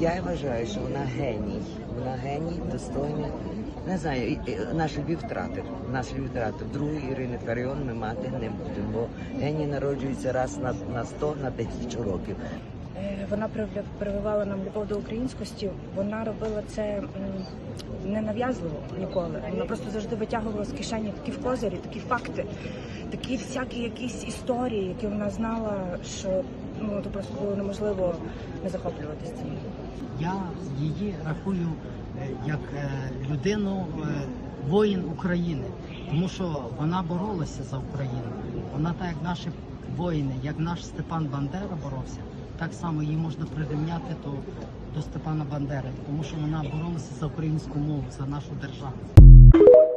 я вважаю, що вона геній. Вона геній, достойна. Не знаю, наш Львів втратив. Наш Львів втратив. Другої Ірини Фаріон ми мати не будемо. Бо геній народжується раз на, на 100, на тисячу років. Е, Вона прививала нам любов до українськості. Вона робила це не нав'язливо ніколи. Вона просто завжди витягувала з кишені такі в козирі, такі факти, такі всякі якісь історії, які вона знала, що ну то просто було неможливо не захоплюватися цим. Я її рахую е, як е, людину, е, воїн України, тому що вона боролася за Україну. Вона так як наші воїни, як наш Степан Бандера боровся, так само її можна прирівняти до, до Степана Бандери, тому що вона боролася за українську мову, за нашу державу.